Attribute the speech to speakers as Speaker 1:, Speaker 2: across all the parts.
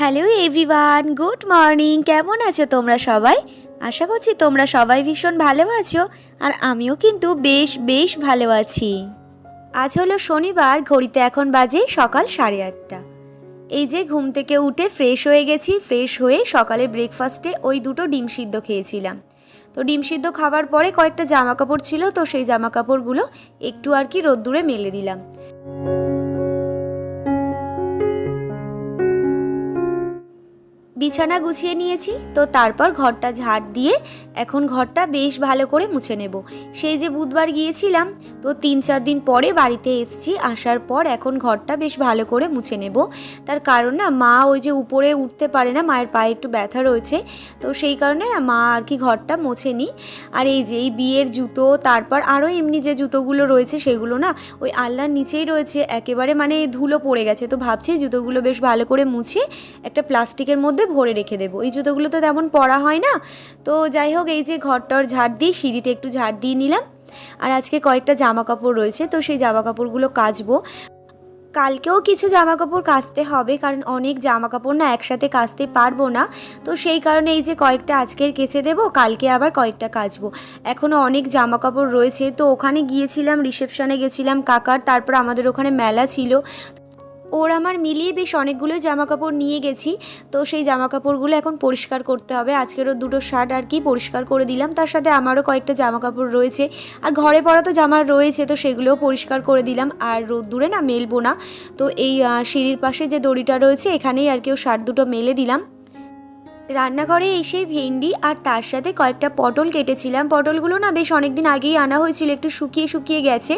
Speaker 1: Hello everyone good morning কেমন আছো তোমরা সবাই? আশা করছি তোমরা সবাই ভীষণ ভালো আছো, আর আমিও কিন্তু বেশ বেশ ভালো আছি। আজ হলো শনিবার, ঘড়িতে এখন বাজে সকাল সাড়ে আটটা। এই যে ঘুম থেকে উঠে ফ্রেশ হয়ে গেছি ফ্রেশ হয়ে সকালে ব্রেকফাস্টে ওই দুটো ডিম সিদ্ধ খেয়েছিলাম। তো ডিম সিদ্ধ খাবার পরে কয়েকটা জামা কাপড় ছিল, তো সেই জামা কাপড়গুলো একটু আর কি রোদ্দুরে মেলে দিলাম। বিছানা গুছিয়ে নিয়েছি, তো তারপর ঘরটা ঝাড় দিয়ে এখন ঘরটা বেশ ভালো করে মুছে নেব। সেই যে বুধবার গিয়েছিলাম, তো তিন চার দিন পরে বাড়িতে এসছি, আসার পর এখন ঘরটা বেশ ভালো করে মুছে নেব। তার কারণ না, মা ওই যে উপরে উঠতে পারে না, মায়ের পায়ে একটু ব্যথা রয়েছে, তো সেই কারণে না মা আর কি ঘরটা মোছেনি। আর এই যে এই বিয়ের জুতো, তারপর আরও এমনি যে জুতোগুলো রয়েছে, সেগুলো না ওই আল্লাহর নিচেই রয়েছে, একেবারে মানে ধুলো পড়ে গেছে, তো ভাবছি জুতোগুলো বেশ ভালো করে মুছে, একটা প্লাস্টিকের মধ্যে ভরে রেখে দেবো। এই জুতোগুলো তো তেমন পরা হয় না। তো যাই হোক, এই যে ঘরটর ঝাড় দিয়ে সিঁড়িটা একটু ঝাড় দিয়ে নিলাম। আর আজকে কয়েকটা জামা কাপড় রয়েছে, তো সেই জামা কাপড়গুলো কাচবো। কালকেও কিছু জামা কাপড় কাচতে হবে, কারণ অনেক জামা কাপড় না একসাথে কাচতে পারব না। তো সেই কারণে এই যে কয়েকটা আজকের কেচে দেবো, কালকে আবার কয়েকটা কাচবো। এখনও অনেক জামা কাপড় রয়েছে, তো ওখানে গিয়েছিলাম, রিসেপশানে গেছিলাম কাকার, তারপর আমাদের ওখানে মেলা ছিল। ওর আমার মিলিয়ে বেশ অনেকগুলো জামা কাপড় নিয়ে গেছি। তো সেই জামা কাপড়গুলো এখন পরিষ্কার করতে হবে। আজকেরও দুটো শার্ট আর কি পরিষ্কার করে দিলাম। তার সাথে আমারও কয়েকটা জামা কাপড় রয়েছে। আর ঘরে পরা তো জামা রয়েছে, তো সেগুলোও পরিষ্কার করে দিলাম। আর রোদ্দুরে না, মেলবো না। তো এই সিঁড়ির পাশে যে দড়িটা রয়েছে, এখানেই আর কি ও শার্ট দুটো মেলে দিলাম। রান্নাঘরে এসে ভেন্ডি আর তার সাথে কয়েকটা পটল কেটেছিলাম। পটলগুলো না বেশ অনেক দিন আগেই আনা হয়েছিল, একটু শুকিয়ে শুকিয়ে গেছে।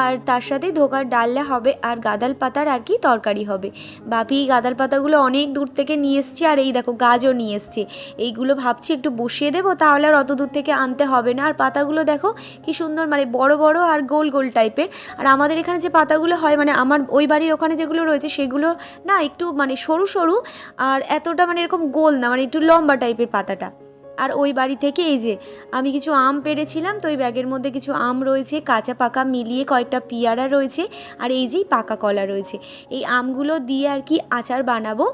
Speaker 1: আর তার সাথে ধোকার ডাল্লা হবে আর গাদাল পাতার আর কি তরকারি হবে। বাপি, গাদাল পাতাগুলো অনেক দূর থেকে নিয়ে এসছে আর এই দেখো গাজও নিয়ে এসছে। এইগুলো ভাবছি একটু বসিয়ে দেবো, তাহলে আর অত দূর থেকে আনতে হবে না। আর পাতাগুলো দেখো কি সুন্দর মানে বড় বড় আর গোল গোল টাইপের। আর আমাদের এখানে যে পাতাগুলো হয় মানে আমার ওই বাড়ির ওখানে যেগুলো রয়েছে, সেগুলো না একটু মানে সরু সরু আর এতটা মানে এরকম গোল না মানে একটু লম্বা টাইপের পাতাটা। আর ওই বাড়ি থেকে এই যে, আমি কিছু আম পেরেছিলাম তো ওই ব্যাগের মধ্যে কিছু আম রয়েছে, কাঁচা পাকা মিলিয়ে কয়েকটা পিয়ারা রয়েছে, আর এই যেই পাকা কলা রয়েছে। এই আমগুলো দিয়ে আর কি আচার বানাবো।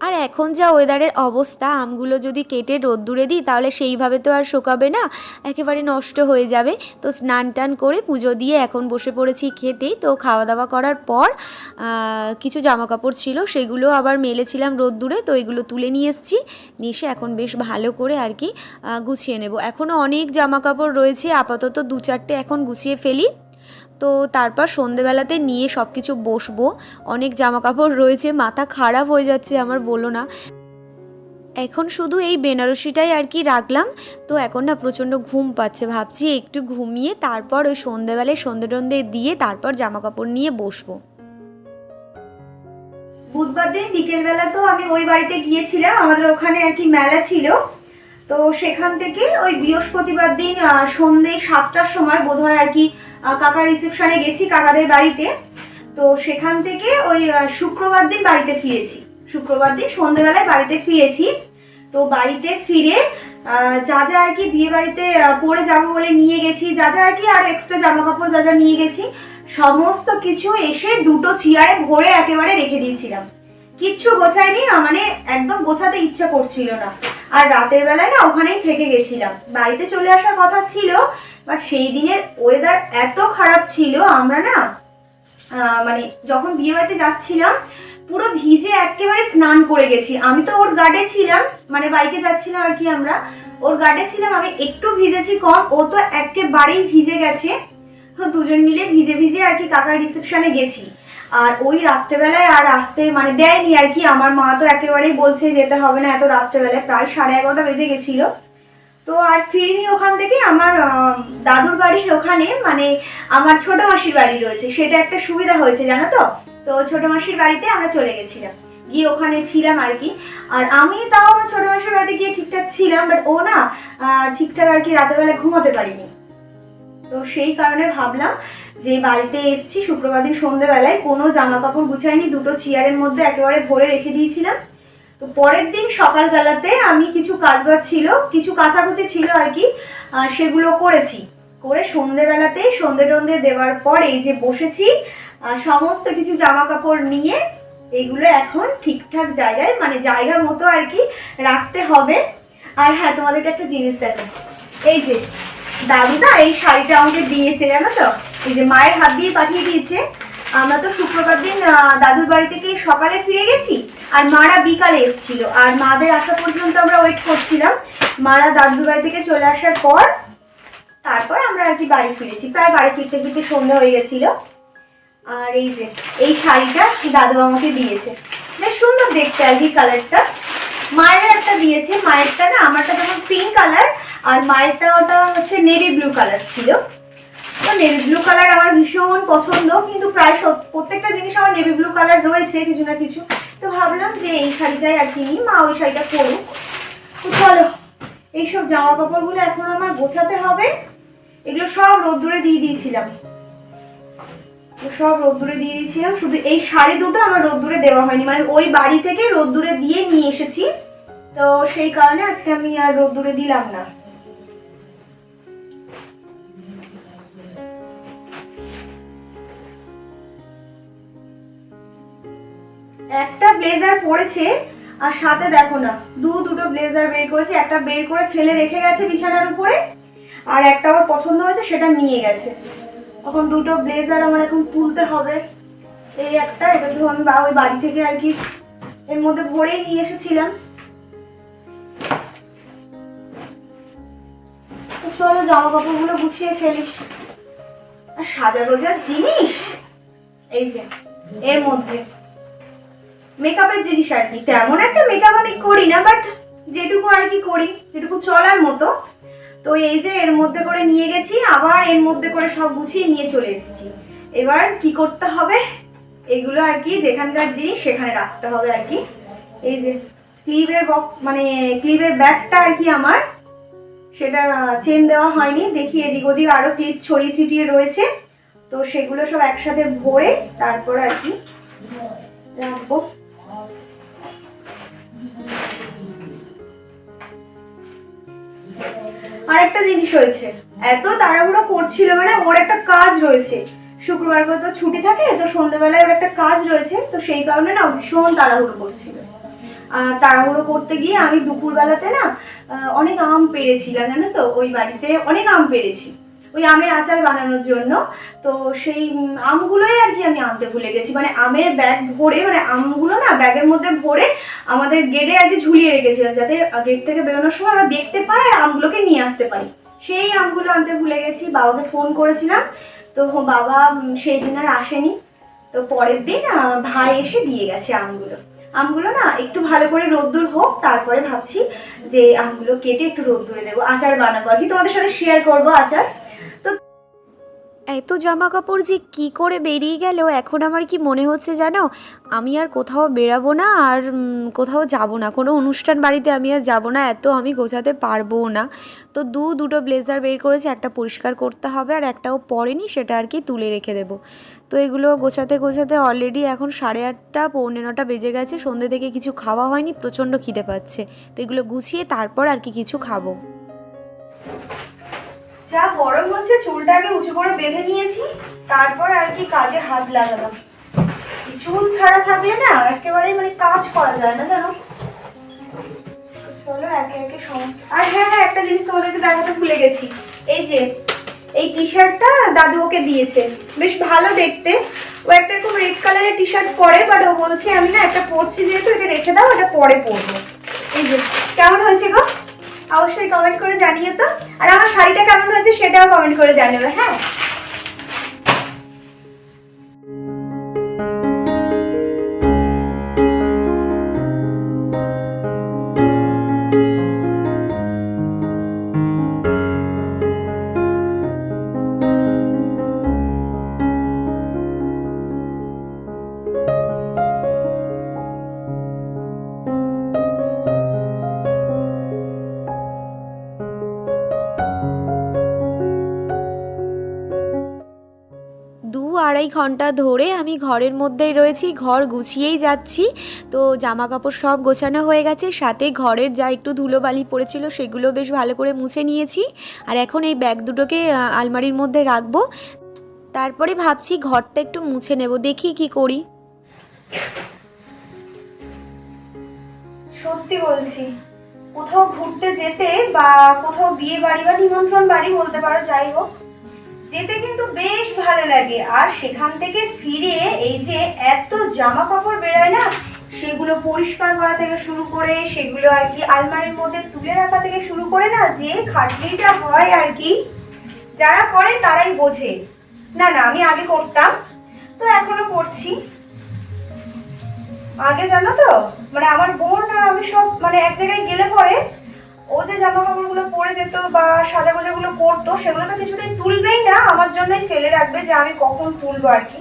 Speaker 1: আর এখন যা ওয়েদারের অবস্থা, আমগুলো যদি কেটে রোদ্দুরে দিই, তাহলে সেইভাবে তো আর শোকাবে না, একেবারে নষ্ট হয়ে যাবে। তো স্নান টান করে পুজো দিয়ে এখন বসে পড়েছি খেতে। তো খাওয়া দাওয়া করার পর কিছু জামা কাপড় ছিল, সেগুলো আবার মেলেছিলাম রোদ্দুরে, তো এগুলো তুলে নিয়ে এসেছি। নিয়ে এখন বেশ ভালো করে আর কি গুছিয়ে নেব। এখনও অনেক জামা কাপড় রয়েছে, আপাতত দু চারটে এখন গুছিয়ে ফেলি। তো তারপর সন্ধেবেলাতে নিয়ে সব কিছু বসবো। অনেক জামা কাপড় রয়েছে, মাথা খারাপ হয়ে যাচ্ছে, আমার বলো না। এখন শুধু এই বেনারসিটাই আর কি রাখলাম। তো এখন না প্রচণ্ড ঘুম পাচ্ছে, ভাবছি একটু ঘুমিয়ে তারপর ওই সন্ধেবেলায় সন্ধে টন্ধে দিয়ে তারপর জামা কাপড় নিয়ে বসবো।
Speaker 2: বুধবার দিন বিকেলবেলা তো আমি ওই বাড়িতে গিয়েছিলাম, আমাদের ওখানে আর কি মেলা ছিল। তো সেখান থেকে ওই বৃহস্পতিবার দিন সন্ধে সাতটার সময় বোধহয় আর কি কাকার রিসেপশনে গেছি কাকাদের বাড়িতে। তো সেখান থেকে ওই শুক্রবার দিন বাড়িতে ফিরেছি। শুক্রবার দিন সন্ধেবেলায় বাড়িতে ফিরেছি। তো বাড়িতে ফিরে যা যা আর কি বিয়ে বাড়িতে পরে যাব বলে নিয়ে গেছি, যা যা আর কি আর এক্সট্রা জামা কাপড় যা যা নিয়ে গেছি, সমস্ত কিছু এসে দুটো চেয়ারে ভরে একেবারে রেখে দিয়েছিলাম। কিচ্ছু গোছায়নি মানে একদম গোছাতে ইচ্ছা করছিল না। আর রাতের বেলায় না ওখানেই থেকে গেছিলাম। বাড়িতে চলে আসার কথা ছিল বাট সেই দিনের ওয়েদার এত খারাপ ছিল, আমরা না মানে যখন বিয়ে বাড়িতে যাচ্ছিলাম, পুরো ভিজে একেবারে স্নান করে গেছি। আমি তো ওর গার্ডে ছিলাম মানে বাইকে যাচ্ছিলাম আর কি আমরা। ওর গার্ডে ছিলাম, আমি একটু ভিজেছি কম, ও তো একেবারেই ভিজে গেছে। তো দুজন মিলে ভিজে ভিজে আর কি কাকার রিসেপশনে গেছি। আর ওই রাত্রেবেলায় আর আসতে মানে দেয়নি আর কি। আমার মা তো একেবারেই বলছে যেতে হবে না, এত রাত্রেবেলায়। প্রায় সাড়ে এগারোটা বেজে গেছিল। তো আর ফিরিনি ওখান থেকে, আমার দাদুর বাড়ির ওখানে মানে আমার ছোট মাসির বাড়ি রয়েছে। সেটা একটা সুবিধা হয়েছে, জানো তো? তো ছোট মাসির বাড়িতে আমরা চলে গেছিলাম। গিয়ে ওখানে ছিলাম আর কি। আর আমি তাও আমার ছোট মাসির বাড়িতে গিয়ে ঠিকঠাক ছিলাম বাট ও না ঠিকঠাক আর কি রাতের বেলা ঘুমোতে পারিনি। তো সেই কারণে ভাবলাম যে বাড়িতে এসছি শুক্রবার দিন সন্ধ্যেবেলায় কোনো জামা কাপড় গুছাইনি, দুটো চেয়ারের মধ্যে একেবারে ভরে রেখে দিয়েছিলাম। তো পরের দিন সকালবেলাতে আমি কিছু কাজবাজ ছিল, কিছু কাচাকুচি ছিল আর কি সেগুলো করেছি। করে সন্ধেবেলাতে, সন্ধে টন্ধে দেওয়ার পর যে বসেছি সমস্ত কিছু জামা কাপড় নিয়ে এগুলো এখন ঠিকঠাক জায়গায় মানে জায়গা মতো আর কি রাখতে হবে। আর হ্যাঁ তোমাদেরকে একটা জিনিস দেখো এই যে দাদু না এই শাড়িটা আমাকে দিয়েছে, জানো তো? এই যে মায়ের হাত দিয়ে পাঠিয়ে দিয়েছে। আমরা তো শুক্রবার দিন দাদুর বাড়ি থেকে সকালে ফিরে গেছি, আর মারা বিকালে এসেছিল। আর মাদের আসা পর্যন্ত আমরা ওয়েট করছিলাম। মারা দাদুর বাড়ি থেকে চলে আসার পর, তারপর আমরা আর কি বাড়ি ফিরেছি। প্রায় বাড়ি ফিরতে ফিরতে সন্ধ্যা হয়ে গেছিল। আর এই যে, এই শাড়িটা দাদু আমাকে দিয়েছে। বেশ সুন্দর দেখতে আর কি কালারটা মায়ের একটা দিয়েছে মায়েরটা না আমারটা যেমন পিঙ্ক কালার আর মায়েরটা ওটা হচ্ছে নেভি ব্লু কালার ছিল। তো নেভি ব্লু কালার আমার ভীষণ পছন্দ, কিন্তু প্রায় সব, প্রত্যেকটা জিনিস আমার নেভি ব্লু কালার রয়েছে কিছু না কিছু। তো ভাবলাম যে এই শাড়িটাই আর কি নিই, মা ওই শাড়িটা পরুক। তো চলো, এইসব জামা কাপড়গুলো এখন আমার গোছাতে হবে। এগুলো সব রোদ্দুরে দিয়ে দিয়েছিলাম। সব রোদ্দুরে দিয়ে দিয়েছিলাম। শুধু এই শাড়ি দুটো আমার রোদ্দুরে দেওয়া হয়নি। মানে ওই বাড়ি থেকে রোদ্দুরে দিয়ে নিয়ে এসেছি। তো সেই কারণে আজকে আমি আর রোদ্দুরে দিলাম না। একটা ব্লেজার পরেছে আর সাথে দেখো না, দু দুটো ব্লেজার বের করেছে। একটা বের করে ফেলে রেখে গেছে বিছানার উপরে, আর একটা ওর পছন্দ হয়েছে, সেটা নিয়ে গেছে। এখন দুটো ব্লেজার আমার এখন তুলতে হবে। এই একটা এটা তো আমি ওই বাড়ি থেকে আর কি এর মধ্যে ভরেই নিয়ে এসেছিলাম। চলো জামা কাপড়গুলো গুছিয়ে ফেলি। আর সাজা গোজার জিনিস। এই যে, এর মধ্যে। মেকআপের জিনিস আর কি। তেমন একটা মেকআপ আমি করি না, বাট যেটুকু আর কি করি, যেটুকু চলার মতো। তো এই যে এর মধ্যে করে নিয়ে গেছি, আবার এর মধ্যে করে সব গুছিয়ে নিয়ে চলে এসেছি। এবার কি করতে হবে? এগুলো আর কি, যেখানকার জিনিস সেখানে রাখতে হবে আর কি। এই যে ক্লিপের বক মানে ক্লিপের ব্যাগটা আর কি আমার। সেটা চেন দেওয়া হয়নি। দেখি এদিক ওদিক আরও ক্লিপ ছড়িয়ে ছিটিয়ে রয়েছে। তো সেগুলো সব একসাথে ভরে তারপর আর কি রাখব। আর একটা জিনিস হয়েছে। এত তাড়াহুড়ো করছিল মানে ওর একটা কাজ রয়েছে। শুক্রবার করে তো ছুটি থাকে, তো সন্ধ্যেবেলায় ওর একটা কাজ রয়েছে, তো সেই কারণে না ভীষণ তাড়াহুড়ো করছিল। আর তাড়াহুড়ো করতে গিয়ে আমি দুপুরবেলাতে না অনেক আম পেরেছিলাম, জানো তো? ওই বাড়িতে অনেক আম পেরেছি। ওই আমের আচার বানানোর জন্য। তো সেই আমগুলোই আর কি আমি আনতে ভুলে গেছি। মানে আমের ব্যাগ ভরে মানে আমগুলো না ব্যাগের মধ্যে ভরে আমাদের গেটে আর কি ঝুলিয়ে রেখেছিলাম, যাতে গেট থেকে বেরোনোর সময় আমরা দেখতে পাই আর আমগুলোকে নিয়ে আসতে পারি। সেই আমগুলো আনতে ভুলে গেছি, বাবাকে ফোন করেছিলাম। তো বাবা সেই দিন আর আসেনি। তো পরের দিন ভাই এসে দিয়ে গেছে আমগুলো। আমগুলো না একটু ভালো করে রোদ্দুর হোক, তারপরে ভাবছি যে আমগুলো কেটে একটু রোদ্দুরে দেবো। আচার বানাবো। আর কি তোমাদের সাথে শেয়ার করব আচার।
Speaker 1: এত জামা কাপড় যে কি করে বেরিয়ে গেল, এখন আমার কি মনে হচ্ছে জানো? আমি আর কোথাও বেরাবো না আর কোথাও যাব না। কোনো অনুষ্ঠান বাড়িতে আমি আর যাব না, এত আমি গোছাতে পারব না। তো দু দুটো ব্লেজার বের করেছি, একটা পরিষ্কার করতে হবে আর একটাও পরেনি, সেটা আর কি তুলে রেখে দেবো। তো এগুলো গোছাতে গোছাতে অলরেডি এখন সাড়ে আটটা, পৌনে নটা বেজে গেছে সন্ধ্যে থেকে কিছু খাওয়া হয়নি, প্রচণ্ড খিদে পাচ্ছে। তো এগুলো গুছিয়ে তারপর আর কি কিছু খাব।
Speaker 2: যা গরম হচ্ছে, চুলটাকে উঁচু করে বেঁধে নিয়েছি, তারপর আর কি কাজে হাত লাগালাম। চুল ছাড়া থাকলে না একেবারে মানে কাজ করা যায় না, জানো? চলো একে একে সমস্ত আর হ্যাঁ হ্যাঁ একটা জিনিস তোমাদেরকে দেখাতে ভুলে গেছি। এই যে, এই টি শার্টটা দাদু ওকে দিয়েছে। বেশ ভালো দেখতে। ও একটা এরকম রেড কালারের টি শার্ট পরে বাট ও বলছে, আমি না একটা পরছি যেহেতু, এটা রেখে দাও, এটা পরে পরবো। এই যে, কেমন হয়েছে গো? অবশ্যই কমেন্ট করে জানিয়ে তো। আর আমার শাড়িটা কেমন হয়েছে সেটাও কমেন্ট করে জানাবে হ্যাঁ?
Speaker 1: আড়াই ঘণ্টা ধরে আমি ঘরের মধ্যেই রয়েছি, ঘর গুছিয়েই যাচ্ছি। তো জামা কাপড় সব গোছানো হয়ে গেছে, সাথে ঘরের যা একটু ধুলোবালি পড়েছিল সেগুলো বেশ ভালো করে মুছে নিয়েছি। আর এখন এই ব্যাগ দুটোকে আলমারির মধ্যে রাখব। তারপরে ভাবছি ঘরটা একটু মুছে নেব, দেখি কি করি।
Speaker 2: সত্যি বলছি, কোথাও ঘুরতে যেতে বা কোথাও বিয়ে বাড়ি বা নিমন্ত্রণ বাড়ি বলতে পারো, যাই হোক। যেতে কিন্তু বেশ ভালো লাগে। আর সেখান থেকে ফিরে এই যে এত জামা কাপড় বেরোয় না, সেগুলো পরিষ্কার করা থেকে শুরু করে, সেগুলো আর কি আলমারির মধ্যে তুলে রাখা থেকে শুরু করে না, যে খাটনিটা হয় আর কি, যারা করে তারাই বোঝে। না না, আমি আগে করতাম, তো এখনও করছি। আগে জানো তো মানে আমার বোন আর আমি সব মানে এক জায়গায় গেলে পরে ও যে জামা কাপড়গুলো পরে যেত বা সাজা গোজাগুলো করতো, সেগুলো তো কিছুতেই তুলবেই না। আমার জন্যই ফেলে রাখবে যে আমি কখন তুলবো আর কি।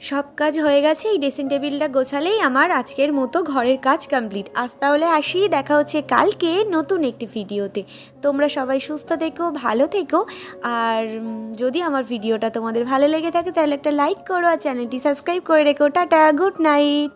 Speaker 1: সব কাজ হয়ে গেছে, এই ড্রেসিং টেবিলটা গোছালেই আমার আজকের মতো ঘরের কাজ কমপ্লিট আজ তাহলে আসি, দেখা হচ্ছে কালকে নতুন একটি ভিডিওতে। তোমরা সবাই সুস্থ থেকো, ভালো থেকো, আর যদি আমার ভিডিওটা তোমাদের ভালো লেগে থাকে, তাহলে একটা লাইক করো আর চ্যানেলটি সাবস্ক্রাইব করে রেখো। Tata good night